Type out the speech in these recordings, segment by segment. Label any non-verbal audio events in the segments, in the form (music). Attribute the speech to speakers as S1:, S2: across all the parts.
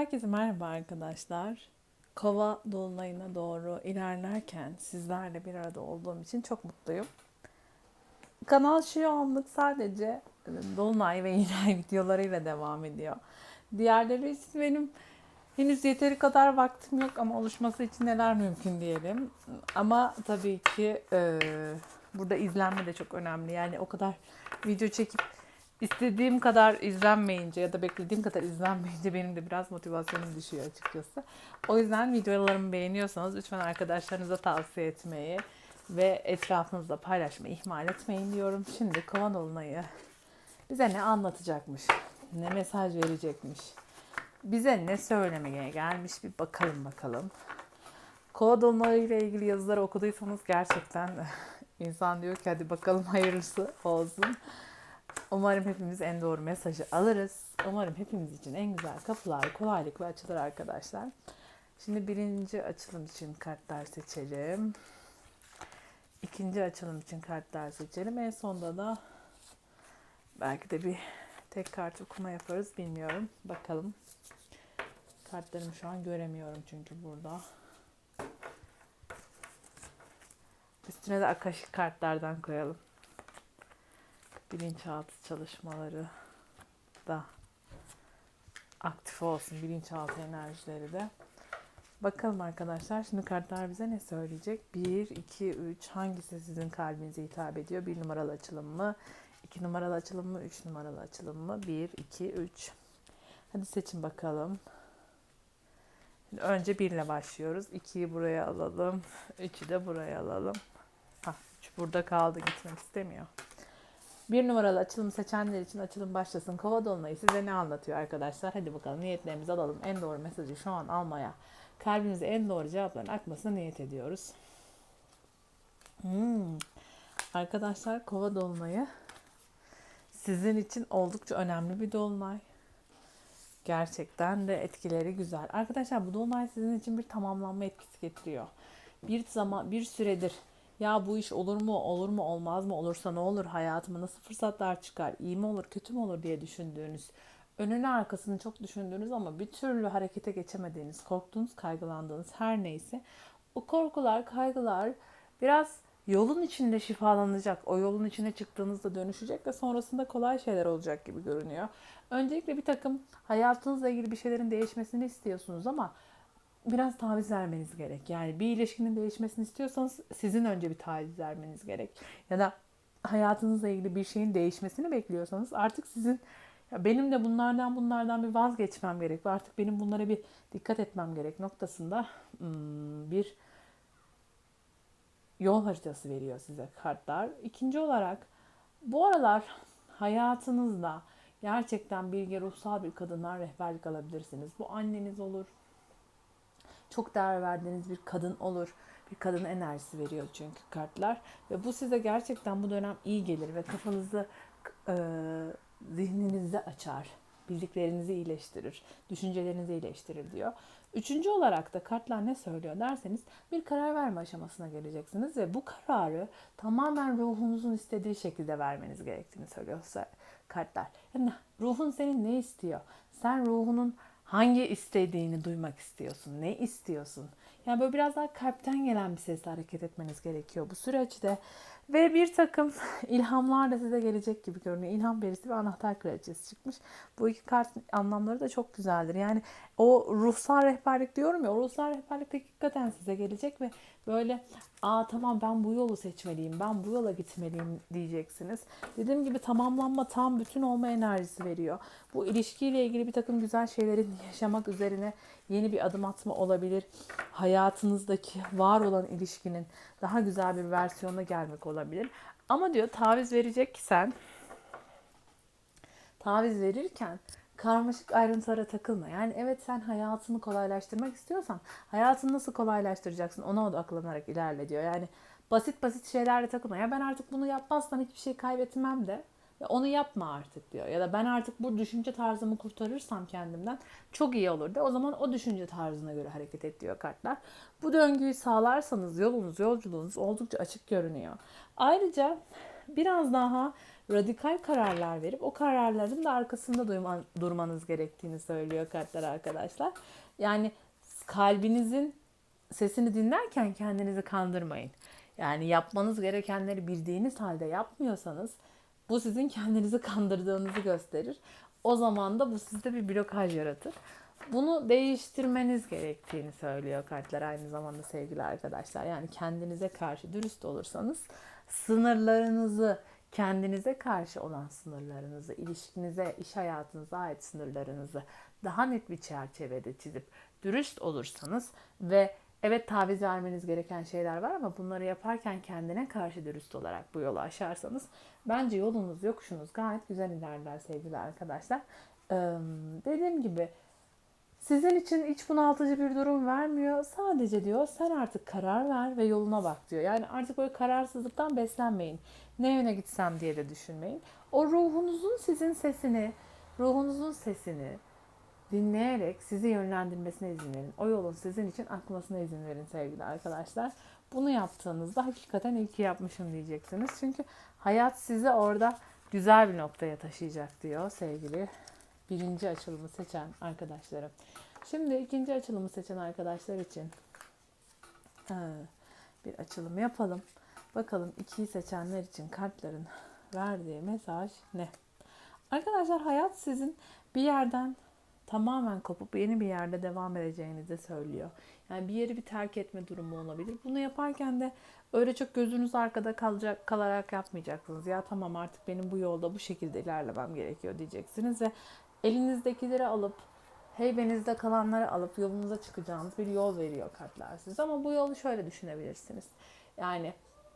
S1: Herkese merhaba arkadaşlar. Kova dolunayına doğru ilerlerken sizlerle bir arada olduğum için çok mutluyum. Kanal şu anlık sadece e, dolunay ve (laughs) yeni ay videolarıyla devam ediyor. Diğerleri için benim henüz yeteri kadar vaktim yok ama oluşması için neler mümkün diyelim. Ama tabii ki e, burada izlenme de çok önemli. Yani o kadar video çekip istediğim kadar izlenmeyince ya da beklediğim kadar izlenmeyince benim de biraz motivasyonum düşüyor açıkçası. O yüzden videolarımı beğeniyorsanız lütfen arkadaşlarınıza tavsiye etmeyi ve etrafınızda paylaşmayı ihmal etmeyin diyorum. Şimdi kovan dolunayı bize ne anlatacakmış, ne mesaj verecekmiş, bize ne söylemeye gelmiş bir bakalım bakalım. Kova dolunayı ile ilgili yazıları okuduysanız gerçekten (laughs) insan diyor ki hadi bakalım hayırlısı olsun. Umarım hepimiz en doğru mesajı alırız. Umarım hepimiz için en güzel kapılar, kolaylıkla açılır arkadaşlar. Şimdi birinci açılım için kartlar seçelim. İkinci açılım için kartlar seçelim. En sonda da belki de bir tek kart okuma yaparız bilmiyorum. Bakalım. Kartlarımı şu an göremiyorum çünkü burada. Üstüne de akaşik kartlardan koyalım bilinçaltı çalışmaları da aktif olsun. Bilinçaltı enerjileri de. Bakalım arkadaşlar şimdi kartlar bize ne söyleyecek? 1, 2, 3 hangisi sizin kalbinize hitap ediyor? 1 numaralı açılım mı? 2 numaralı açılım mı? 3 numaralı açılım mı? 1, 2, 3. Hadi seçin bakalım. Şimdi önce 1 ile başlıyoruz. 2'yi buraya alalım. 3'ü de buraya alalım. Hah, 3 burada kaldı gitmek istemiyor. Bir numaralı açılım seçenler için açılım başlasın. Kova dolunayı size ne anlatıyor arkadaşlar? Hadi bakalım niyetlerimizi alalım. En doğru mesajı şu an almaya, kalbinize en doğru cevapların akmasına niyet ediyoruz. Hmm. Arkadaşlar kova dolunayı sizin için oldukça önemli bir dolunay. Gerçekten de etkileri güzel. Arkadaşlar bu dolunay sizin için bir tamamlanma etkisi getiriyor. Bir zaman bir süredir ya bu iş olur mu, olur mu, olmaz mı, olursa ne olur, hayatıma nasıl fırsatlar çıkar, iyi mi olur, kötü mü olur diye düşündüğünüz, önünü arkasını çok düşündüğünüz ama bir türlü harekete geçemediğiniz, korktuğunuz, kaygılandığınız her neyse o korkular, kaygılar biraz yolun içinde şifalanacak. O yolun içine çıktığınızda dönüşecek ve sonrasında kolay şeyler olacak gibi görünüyor. Öncelikle bir takım hayatınızla ilgili bir şeylerin değişmesini istiyorsunuz ama biraz taviz vermeniz gerek. Yani bir ilişkinin değişmesini istiyorsanız sizin önce bir taviz vermeniz gerek. Ya da hayatınızla ilgili bir şeyin değişmesini bekliyorsanız artık sizin ya benim de bunlardan bunlardan bir vazgeçmem gerek ve artık benim bunlara bir dikkat etmem gerek noktasında hmm, bir yol haritası veriyor size kartlar. İkinci olarak bu aralar hayatınızda gerçekten bilge ruhsal bir kadından rehberlik alabilirsiniz. Bu anneniz olur, çok değer verdiğiniz bir kadın olur. Bir kadın enerjisi veriyor çünkü kartlar. Ve bu size gerçekten bu dönem iyi gelir ve kafanızı e, zihninizi açar. Bildiklerinizi iyileştirir. Düşüncelerinizi iyileştirir diyor. Üçüncü olarak da kartlar ne söylüyor derseniz bir karar verme aşamasına geleceksiniz ve bu kararı tamamen ruhunuzun istediği şekilde vermeniz gerektiğini söylüyor kartlar. Yani ruhun senin ne istiyor? Sen ruhunun Hangi istediğini duymak istiyorsun? Ne istiyorsun? Yani böyle biraz daha kalpten gelen bir sesle hareket etmeniz gerekiyor bu süreçte. Ve bir takım (laughs) ilhamlar da size gelecek gibi görünüyor. İlham perisi ve anahtar kraliçesi çıkmış. Bu iki kart anlamları da çok güzeldir. Yani o ruhsal rehberlik diyorum ya, o ruhsal rehberlik hakikaten size gelecek ve böyle aa tamam ben bu yolu seçmeliyim, ben bu yola gitmeliyim diyeceksiniz. Dediğim gibi tamamlanma, tam bütün olma enerjisi veriyor. Bu ilişkiyle ilgili bir takım güzel şeylerin (laughs) yaşamak üzerine yeni bir adım atma olabilir. Hayatınızdaki var olan ilişkinin daha güzel bir versiyona gelmek olabilir. Ama diyor taviz vereceksen taviz verirken karmaşık ayrıntılara takılma. Yani evet sen hayatını kolaylaştırmak istiyorsan hayatını nasıl kolaylaştıracaksın ona odaklanarak ilerle diyor. Yani basit basit şeylerle takılma. Ya ben artık bunu yapmazsam hiçbir şey kaybetmem de ya onu yapma artık diyor. Ya da ben artık bu düşünce tarzımı kurtarırsam kendimden çok iyi olur de. O zaman o düşünce tarzına göre hareket et diyor kartlar. Bu döngüyü sağlarsanız yolunuz, yolculuğunuz oldukça açık görünüyor. Ayrıca biraz daha radikal kararlar verip o kararların da arkasında duyman, durmanız gerektiğini söylüyor kartlar arkadaşlar. Yani kalbinizin sesini dinlerken kendinizi kandırmayın. Yani yapmanız gerekenleri bildiğiniz halde yapmıyorsanız bu sizin kendinizi kandırdığınızı gösterir. O zaman da bu sizde bir blokaj yaratır. Bunu değiştirmeniz gerektiğini söylüyor kartlar aynı zamanda sevgili arkadaşlar. Yani kendinize karşı dürüst olursanız sınırlarınızı, kendinize karşı olan sınırlarınızı, ilişkinize, iş hayatınıza ait sınırlarınızı daha net bir çerçevede çizip dürüst olursanız ve evet taviz vermeniz gereken şeyler var ama bunları yaparken kendine karşı dürüst olarak bu yolu aşarsanız bence yolunuz, yokuşunuz gayet güzel ilerler sevgili arkadaşlar. Ee, dediğim gibi sizin için iç bunaltıcı bir durum vermiyor. Sadece diyor sen artık karar ver ve yoluna bak diyor. Yani artık böyle kararsızlıktan beslenmeyin. Ne yöne gitsem diye de düşünmeyin. O ruhunuzun sizin sesini, ruhunuzun sesini dinleyerek sizi yönlendirmesine izin verin. O yolun sizin için akmasına izin verin sevgili arkadaşlar. Bunu yaptığınızda hakikaten iyi ki yapmışım diyeceksiniz. Çünkü hayat sizi orada güzel bir noktaya taşıyacak diyor sevgili birinci açılımı seçen arkadaşlarım. Şimdi ikinci açılımı seçen arkadaşlar için bir açılım yapalım. Bakalım ikiyi seçenler için kartların verdiği mesaj ne? Arkadaşlar hayat sizin bir yerden tamamen kopup yeni bir yerde devam edeceğinizi söylüyor. Yani bir yeri bir terk etme durumu olabilir. Bunu yaparken de öyle çok gözünüz arkada kalacak kalarak yapmayacaksınız. Ya tamam artık benim bu yolda bu şekilde ilerlemem gerekiyor diyeceksiniz ve elinizdekileri alıp heybenizde kalanları alıp yolunuza çıkacağınız bir yol veriyor kartlar size. Ama bu yolu şöyle düşünebilirsiniz. Yani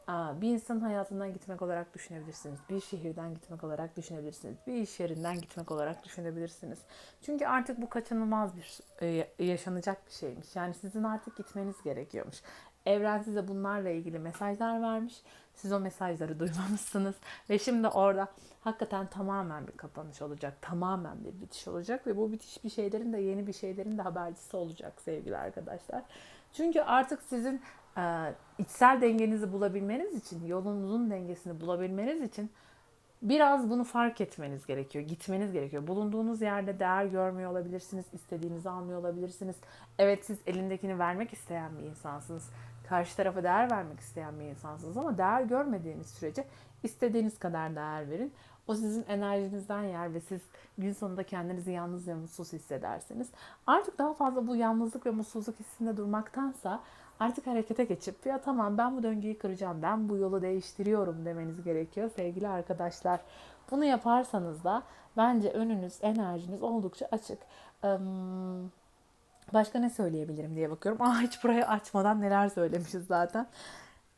S1: bir insanın hayatından gitmek olarak düşünebilirsiniz. Bir şehirden gitmek olarak düşünebilirsiniz. Bir iş yerinden gitmek olarak düşünebilirsiniz. Çünkü artık bu kaçınılmaz bir e, yaşanacak bir şeymiş. Yani sizin artık gitmeniz gerekiyormuş. Evren size bunlarla ilgili mesajlar vermiş. Siz o mesajları duymamışsınız. Ve şimdi orada hakikaten tamamen bir kapanış olacak. Tamamen bir bitiş olacak. Ve bu bitiş bir şeylerin de yeni bir şeylerin de habercisi olacak sevgili arkadaşlar. Çünkü artık sizin e, içsel dengenizi bulabilmeniz için, yolunuzun dengesini bulabilmeniz için biraz bunu fark etmeniz gerekiyor. Gitmeniz gerekiyor. Bulunduğunuz yerde değer görmüyor olabilirsiniz. istediğinizi almıyor olabilirsiniz. Evet siz elindekini vermek isteyen bir insansınız. Karşı tarafa değer vermek isteyen bir insansınız ama değer görmediğiniz sürece istediğiniz kadar değer verin. O sizin enerjinizden yer ve siz gün sonunda kendinizi yalnız ve mutsuz hissedersiniz. Artık daha fazla bu yalnızlık ve mutsuzluk hissinde durmaktansa artık harekete geçip ya tamam ben bu döngüyü kıracağım, ben bu yolu değiştiriyorum demeniz gerekiyor sevgili arkadaşlar. Bunu yaparsanız da bence önünüz, enerjiniz oldukça açık. Başka ne söyleyebilirim diye bakıyorum. Aa hiç burayı açmadan neler söylemişiz zaten.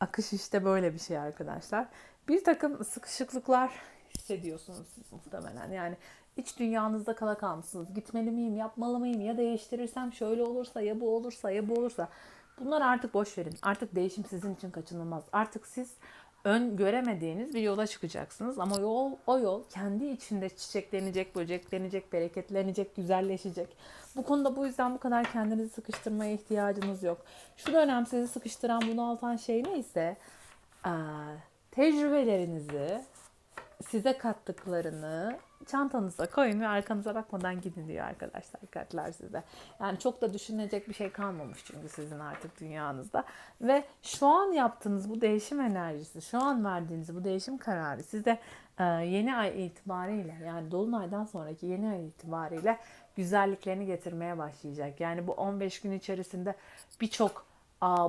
S1: Akış işte böyle bir şey arkadaşlar. Bir takım sıkışıklıklar hissediyorsunuz siz muhtemelen. Yani iç dünyanızda kala kalmışsınız. Gitmeli miyim, yapmalı mıyım ya değiştirirsem şöyle olursa ya bu olursa ya bu olursa. Bunları artık boş verin. Artık değişim sizin için kaçınılmaz. Artık siz ön göremediğiniz bir yola çıkacaksınız. Ama yol o yol kendi içinde çiçeklenecek, böceklenecek, bereketlenecek, güzelleşecek. Bu konuda bu yüzden bu kadar kendinizi sıkıştırmaya ihtiyacınız yok. Şu dönem sizi sıkıştıran, bunaltan şey neyse tecrübelerinizi, size kattıklarını çantanıza koyun ve arkanıza bakmadan gidin diyor arkadaşlar kartlar size. Yani çok da düşünecek bir şey kalmamış çünkü sizin artık dünyanızda. Ve şu an yaptığınız bu değişim enerjisi, şu an verdiğiniz bu değişim kararı size e, yeni ay itibariyle yani dolunaydan sonraki yeni ay itibariyle güzelliklerini getirmeye başlayacak. Yani bu 15 gün içerisinde birçok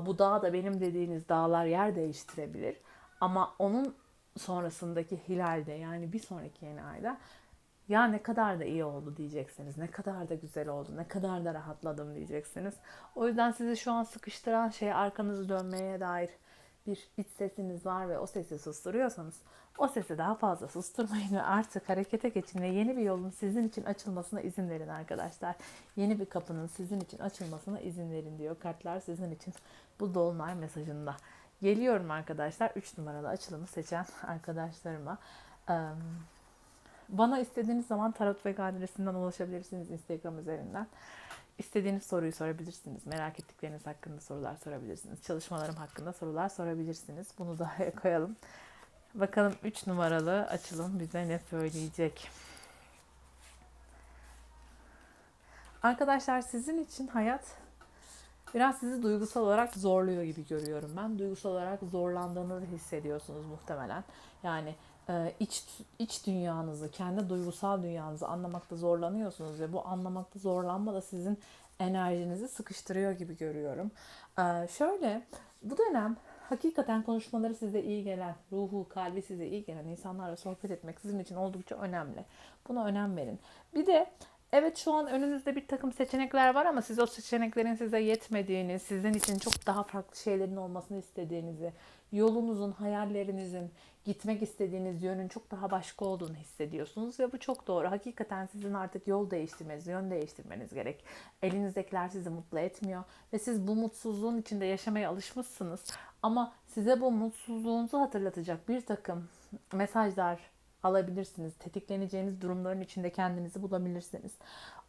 S1: bu dağ da benim dediğiniz dağlar yer değiştirebilir. Ama onun sonrasındaki hilalde yani bir sonraki yeni ayda ya ne kadar da iyi oldu diyeceksiniz. Ne kadar da güzel oldu. Ne kadar da rahatladım diyeceksiniz. O yüzden sizi şu an sıkıştıran şey arkanızı dönmeye dair bir iç sesiniz var ve o sesi susturuyorsanız o sesi daha fazla susturmayın ve artık harekete geçin ve yeni bir yolun sizin için açılmasına izin verin arkadaşlar. Yeni bir kapının sizin için açılmasına izin verin diyor kartlar sizin için bu dolunay mesajında. Geliyorum arkadaşlar 3 numaralı açılımı seçen arkadaşlarıma. Bana istediğiniz zaman Tarot ve adresinden ulaşabilirsiniz Instagram üzerinden. İstediğiniz soruyu sorabilirsiniz. Merak ettikleriniz hakkında sorular sorabilirsiniz. Çalışmalarım hakkında sorular sorabilirsiniz. Bunu da (laughs) koyalım. Bakalım 3 numaralı açılım bize ne söyleyecek. Arkadaşlar sizin için hayat biraz sizi duygusal olarak zorluyor gibi görüyorum ben. Duygusal olarak zorlandığınızı hissediyorsunuz muhtemelen. Yani e, iç iç dünyanızı, kendi duygusal dünyanızı anlamakta zorlanıyorsunuz ve bu anlamakta zorlanma da sizin enerjinizi sıkıştırıyor gibi görüyorum. E, şöyle bu dönem hakikaten konuşmaları size iyi gelen, ruhu, kalbi size iyi gelen insanlarla sohbet etmek sizin için oldukça önemli. Buna önem verin. Bir de Evet şu an önünüzde bir takım seçenekler var ama siz o seçeneklerin size yetmediğini, sizin için çok daha farklı şeylerin olmasını istediğinizi, yolunuzun, hayallerinizin, gitmek istediğiniz yönün çok daha başka olduğunu hissediyorsunuz ve bu çok doğru. Hakikaten sizin artık yol değiştirmeniz, yön değiştirmeniz gerek. Elinizdekiler sizi mutlu etmiyor ve siz bu mutsuzluğun içinde yaşamaya alışmışsınız. Ama size bu mutsuzluğunuzu hatırlatacak bir takım mesajlar, alabilirsiniz. Tetikleneceğiniz durumların içinde kendinizi bulabilirsiniz.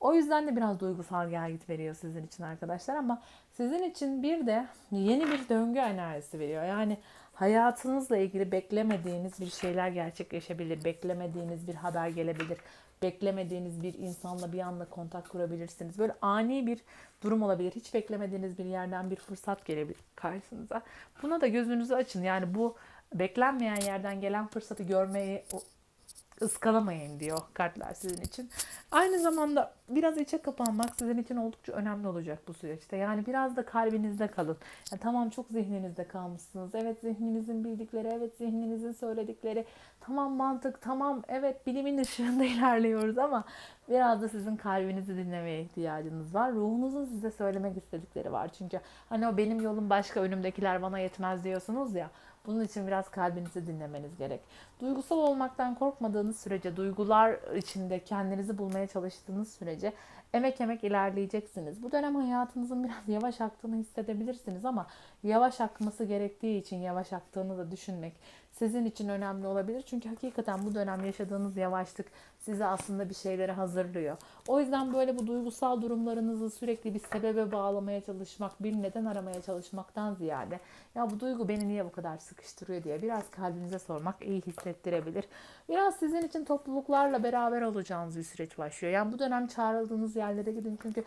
S1: O yüzden de biraz duygusal gelgit veriyor sizin için arkadaşlar ama sizin için bir de yeni bir döngü enerjisi veriyor. Yani hayatınızla ilgili beklemediğiniz bir şeyler gerçekleşebilir. Beklemediğiniz bir haber gelebilir. Beklemediğiniz bir insanla bir anda kontak kurabilirsiniz. Böyle ani bir durum olabilir. Hiç beklemediğiniz bir yerden bir fırsat gelebilir karşınıza. Buna da gözünüzü açın. Yani bu beklenmeyen yerden gelen fırsatı görmeyi ıskalamayın diyor kartlar sizin için. Aynı zamanda biraz içe kapanmak sizin için oldukça önemli olacak bu süreçte. Yani biraz da kalbinizde kalın. Yani tamam çok zihninizde kalmışsınız. Evet zihninizin bildikleri, evet zihninizin söyledikleri. Tamam mantık, tamam evet bilimin ışığında (laughs) ilerliyoruz ama biraz da sizin kalbinizi dinlemeye ihtiyacınız var. Ruhunuzun size söylemek istedikleri var. Çünkü hani o benim yolum başka, önümdekiler bana yetmez diyorsunuz ya. Bunun için biraz kalbinizi dinlemeniz gerek. Duygusal olmaktan korkmadığınız sürece, duygular içinde kendinizi bulmaya çalıştığınız sürece emek emek ilerleyeceksiniz. Bu dönem hayatınızın biraz (laughs) yavaş aktığını hissedebilirsiniz ama yavaş akması gerektiği için yavaş aktığını da düşünmek sizin için önemli olabilir. Çünkü hakikaten bu dönem yaşadığınız yavaşlık sizi aslında bir şeylere hazırlıyor. O yüzden böyle bu duygusal durumlarınızı sürekli bir sebebe bağlamaya çalışmak, bir neden aramaya çalışmaktan ziyade ya bu duygu beni niye bu kadar sıkıştırıyor diye biraz kalbinize sormak iyi hissettirebilir. Biraz sizin için topluluklarla beraber olacağınız bir süreç başlıyor. Yani bu dönem çağrıldığınız yerlere gidin çünkü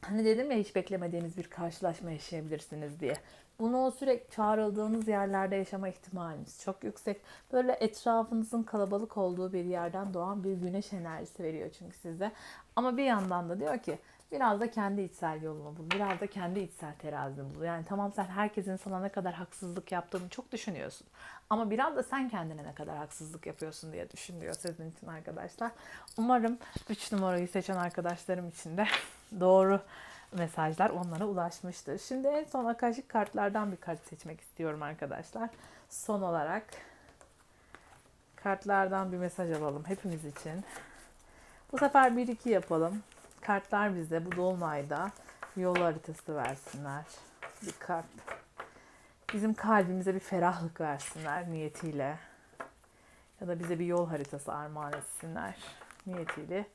S1: hani dedim ya hiç beklemediğiniz bir karşılaşma yaşayabilirsiniz diye. Bunu o sürekli çağrıldığınız yerlerde yaşama ihtimaliniz çok yüksek. Böyle etrafınızın kalabalık olduğu bir yerden doğan bir güneş enerjisi veriyor çünkü size. Ama bir yandan da diyor ki biraz da kendi içsel yolunu bul. Biraz da kendi içsel terazini bul. Yani tamam sen herkesin sana ne kadar haksızlık yaptığını çok düşünüyorsun. Ama biraz da sen kendine ne kadar haksızlık yapıyorsun diye düşünüyor sizin için arkadaşlar. Umarım 3 numarayı seçen arkadaşlarım için de (laughs) doğru mesajlar onlara ulaşmıştır. Şimdi en son akaşik kartlardan bir kart seçmek istiyorum arkadaşlar. Son olarak kartlardan bir mesaj alalım hepimiz için. Bu sefer 1-2 yapalım. Kartlar bize bu dolunayda yol haritası versinler. Bir kart. Bizim kalbimize bir ferahlık versinler niyetiyle. Ya da bize bir yol haritası armağan etsinler niyetiyle.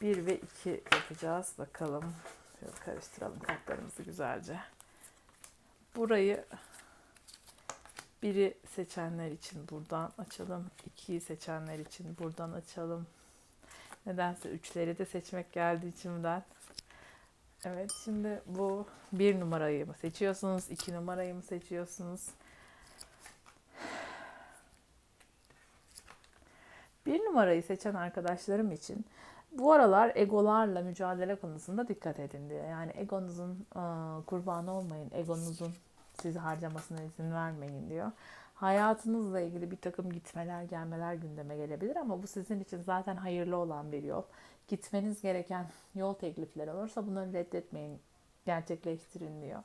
S1: 1 ve 2 yapacağız. Bakalım Şöyle karıştıralım kartlarımızı güzelce. Burayı biri seçenler için buradan açalım. ikiyi seçenler için buradan açalım. Nedense üçleri de seçmek geldi içimden. Evet şimdi bu bir numarayı mı seçiyorsunuz? iki numarayı mı seçiyorsunuz? Bir numarayı seçen arkadaşlarım için bu aralar egolarla mücadele konusunda dikkat edin diyor. Yani egonuzun e, kurbanı olmayın, egonuzun sizi harcamasına izin vermeyin diyor. Hayatınızla ilgili bir takım gitmeler, gelmeler gündeme gelebilir ama bu sizin için zaten hayırlı olan bir yol. Gitmeniz gereken yol teklifleri olursa bunları reddetmeyin, gerçekleştirin diyor.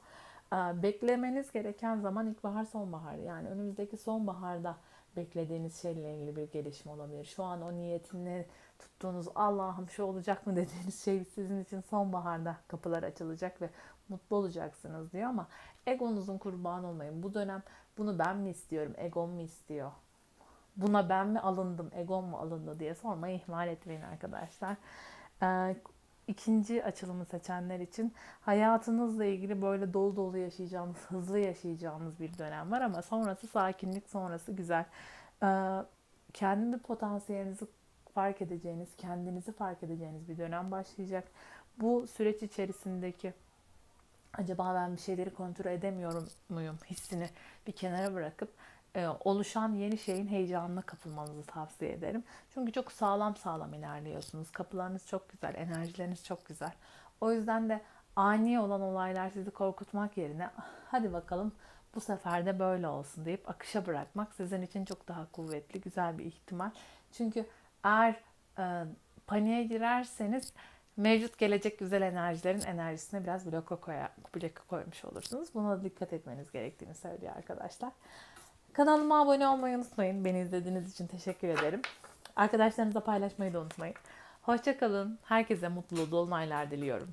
S1: E, beklemeniz gereken zaman ilkbahar, sonbahar. Yani önümüzdeki sonbaharda beklediğiniz şeyle ilgili bir gelişme olabilir. Şu an o niyetini tuttuğunuz Allah'ım şu olacak mı dediğiniz şey sizin için sonbaharda kapılar açılacak ve mutlu olacaksınız diyor ama egonuzun kurbanı olmayın. Bu dönem bunu ben mi istiyorum, egom mu istiyor? Buna ben mi alındım, egom mu alındı diye sormayı ihmal etmeyin arkadaşlar. Ee, ikinci açılımı seçenler için hayatınızla ilgili böyle dolu dolu yaşayacağınız, hızlı yaşayacağınız bir dönem var ama sonrası sakinlik, sonrası güzel. Ee, kendi potansiyelinizi fark edeceğiniz, kendinizi fark edeceğiniz bir dönem başlayacak. Bu süreç içerisindeki acaba ben bir şeyleri kontrol edemiyorum muyum hissini bir kenara bırakıp e, oluşan yeni şeyin heyecanına kapılmanızı tavsiye ederim. Çünkü çok sağlam sağlam ilerliyorsunuz. Kapılarınız çok güzel, enerjileriniz çok güzel. O yüzden de ani olan olaylar sizi korkutmak yerine hadi bakalım bu sefer de böyle olsun deyip akışa bırakmak sizin için çok daha kuvvetli, güzel bir ihtimal. Çünkü eğer e, paniğe girerseniz mevcut gelecek güzel enerjilerin enerjisine biraz bloka, koya, bloka koymuş olursunuz. Buna da dikkat etmeniz gerektiğini söylüyor arkadaşlar. Kanalıma abone olmayı unutmayın. Beni izlediğiniz için teşekkür ederim. Arkadaşlarınızla paylaşmayı da unutmayın. Hoşçakalın. Herkese mutlu dolunaylar diliyorum.